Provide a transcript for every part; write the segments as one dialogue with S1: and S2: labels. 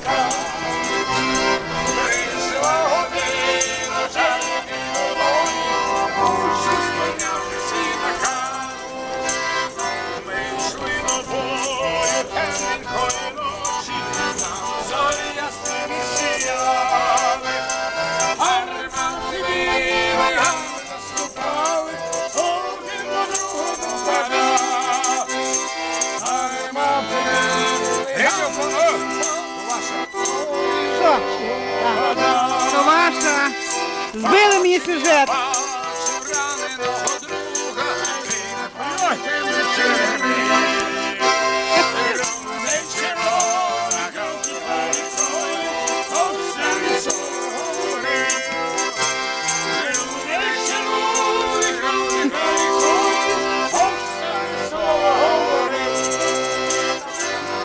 S1: Thank you.
S2: Збили мені сюжет.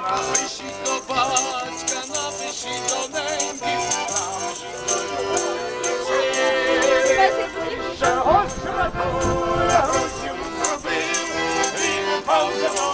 S1: Напишіть до батька, напишіть до неба. Shalom, shalom.